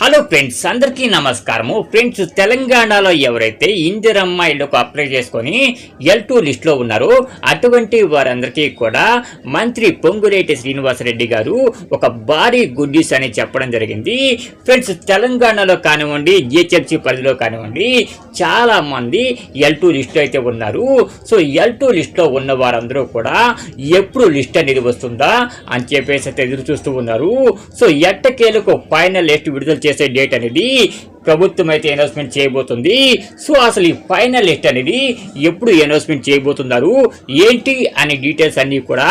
Hello friends అందరికీ నమస్కారము. Friends తెలంగాణలో ఎవరైతే ఇందిరమ్మ ఇళ్ళకు అప్లై చేసుకొని ఎల్ టూ లిస్ట్లో ఉన్నారో అటువంటి వారందరికీ కూడా మంత్రి పొంగులేటి శ్రీనివాసరెడ్డి గారు ఒక భారీ గుడ్ న్యూస్ అని చెప్పడం జరిగింది. ఫ్రెండ్స్ తెలంగాణలో కానివ్వండి జిహెచ్ఎంసీ పరిధిలో కానివ్వండి చాలా మంది ఎల్ టూ లిస్ట్లో అయితే ఉన్నారు. సో ఎల్ టూ లిస్ట్లో ఉన్న వారందరూ కూడా ఎప్పుడు లిస్ట్ అనేది వస్తుందా అని చెప్పేసి అయితే ఎదురు చూస్తూ ఉన్నారు. సో ఎట్టకేలకు ఫైనల్ లిస్ట్ విడుదల చేసే డేట్ అనేది ప్రభుత్వం అయితే అనౌన్స్మెంట్ చేయబోతుంది. సో అసలు ఈ ఫైనల్ లిస్ట్ అనేది ఎప్పుడు అనౌన్స్మెంట్ చేయబోతున్నారు? ఏంటి అనే డీటెయిల్స్ అన్నీ కూడా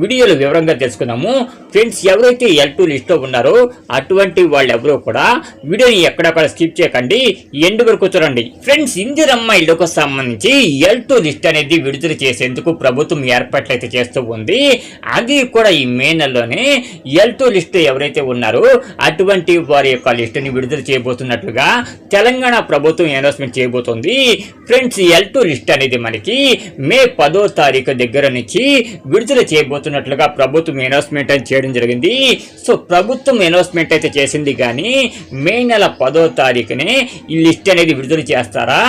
వీడియోలో వివరంగా తెలుసుకుందాము. ఫ్రెండ్స్ ఎవరైతే ఎల్ టూ లిస్ట్లో ఉన్నారో అటువంటి వాళ్ళు ఎవరో కూడా వీడియోని ఎక్కడక్కడ స్కిప్ చేయకండి. ఎండ్ వరకు చూడండి. ఫ్రెండ్స్ ఇందిరమ్మ ఇళ్ళకు సంబంధించి ఎల్ టూ లిస్ట్ అనేది విడుదల చేసేందుకు ప్రభుత్వం ఏర్పాట్లు అయితే చేస్తూ ఉంది. అది కూడా ఈ మే నెలలోనే ఎల్ టూ లిస్ట్ ఎవరైతే ఉన్నారో అటువంటి వారి యొక్క లిస్టుని విడుదల చేయబోతున్నట్లుగా తెలంగాణ ప్రభుత్వం అనౌన్స్మెంట్ చేయబోతోంది. ఫ్రెండ్స్ ఎల్ టూ లిస్ట్ అనేది మనకి మే పదో తారీఖు దగ్గర నుంచి విడుదల చేయబోతున్నట్లుగా ప్రభుత్వం అనౌన్స్మెంట్ అని చేయడం జరిగింది. సో ప్రభుత్వం అనౌన్స్మెంట్ అయితే చేసింది కానీ మే నెల పదో తారీఖునే ఈ లిస్ట్ అనేది విడుదల చేస్తారా?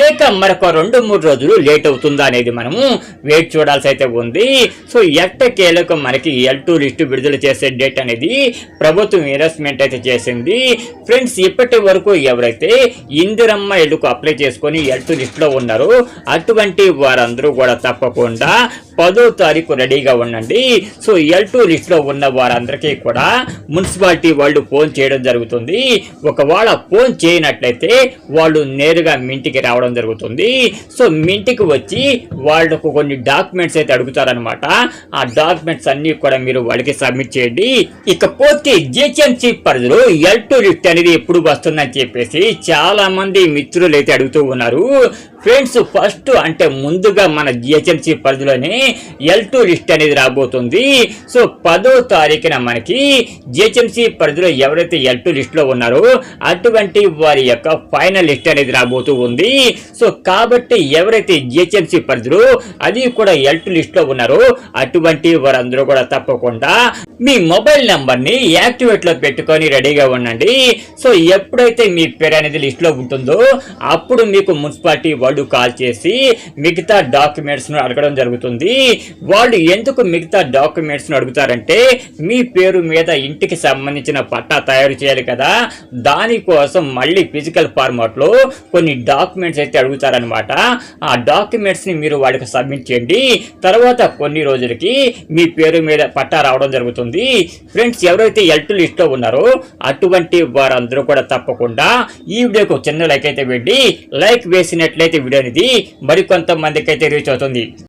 లేక మరొక రెండు మూడు రోజులు లేట్ అవుతుందా అనేది మనము వెయిట్ చూడాల్సి అయితే ఉంది. సో ఎట్టకేలకు మనకి ఎల్ టూ లిస్ట్ విడుదల చేసే డేట్ అనేది ప్రభుత్వం అనౌన్స్మెంట్ అయితే చేసింది. ఫ్రెండ్స్ ఇప్పటి వరకు ఎవరైతే ఇందిరమ్మ ఇల్లుకు అప్లై చేసుకొని ఎల్ లిస్టులో లిస్ట్లో ఉన్నారో అటువంటి వారందరూ కూడా తప్పకుండా పదో తారీఖు రెడీగా ఉండండి. సో ఎల్ టూ లిస్ట్లో ఉన్న వారందరికీ కూడా మున్సిపాలిటీ వాళ్ళు ఫోన్ చేయడం జరుగుతుంది. ఒకవేళ ఫోన్ చేయనట్లయితే వాళ్ళు నేరుగా మీ ఇంటికి రావడం జరుగుతుంది. సో మీ ఇంటికి వచ్చి వాళ్ళకు కొన్ని డాక్యుమెంట్స్ అయితే అడుగుతారనమాట ఆ డాక్యుమెంట్స్ అన్ని కూడా మీరు వాళ్ళకి సబ్మిట్ చేయండి. ఇకపోతే జిహెచ్ఎంసీ పరిధిలో ఎల్ టూ లిఫ్ట్ అనేది ఎప్పుడు వస్తుందని చెప్పేసి చాలా మంది మిత్రులు అయితే అడుగుతూ ఉన్నారు. ఫ్రెండ్స్ ఫస్ట్ అంటే ముందుగా మన జిహెచ్ఎంసీ పరిధిలోనే ఎల్ టూ లిస్ట్ అనేది రాబోతుంది. సో పదో తారీఖున మనకి జిహెచ్ఎంసీ పరిధిలో ఎవరైతే ఎల్ టూ లిస్ట్లో ఉన్నారో అటువంటి వారి యొక్క ఫైనల్ లిస్ట్ అనేది రాబోతూ ఉంది. సో కాబట్టి ఎవరైతే జిహెచ్ఎంసీ పరిధిలో అది కూడా ఎల్ట్ లిస్ట్ లిస్ట్లో ఉన్నారు. అటువంటి వారందరూ కూడా తప్పకుండా మీ మొబైల్ నెంబర్ని యాక్టివేట్లో పెట్టుకొని రెడీగా ఉండండి. సో ఎప్పుడైతే మీ పేరు అనేది లిస్ట్లో ఉంటుందో అప్పుడు మీకు మున్సిపాలిటీ వాళ్ళు కాల్ చేసి మిగతా డాక్యుమెంట్స్ను అడగడం జరుగుతుంది. వాళ్ళు ఎందుకు మిగతా డాక్యుమెంట్స్ను అడుగుతారంటే మీ పేరు మీద ఇంటికి సంబంధించిన పట్టా తయారు చేయాలి కదా. దానికోసం మళ్ళీ ఫిజికల్ ఫార్మాట్లో కొన్ని డాక్యుమెంట్స్ అయితే అడుగుతారనమాట ఆ డాక్యుమెంట్స్ని మీరు వాడికి సబ్మిట్ చేయండి. తర్వాత కొన్ని రోజులకి మీ పేరు మీద పట్టా రావడం జరుగుతుంది. ఫ్రెండ్స్ ఎవరైతే ఎల్టు లిస్ట్లో ఉన్నారో అటువంటి వారందరూ కూడా తప్పకుండా ఈ వీడియోకి చిన్న లైక్ అయితే వెళ్ళి లైక్ వేసినట్లయితే వీడియో అనేది మరికొంతమందికి అయితే రీచ్ అవుతుంది.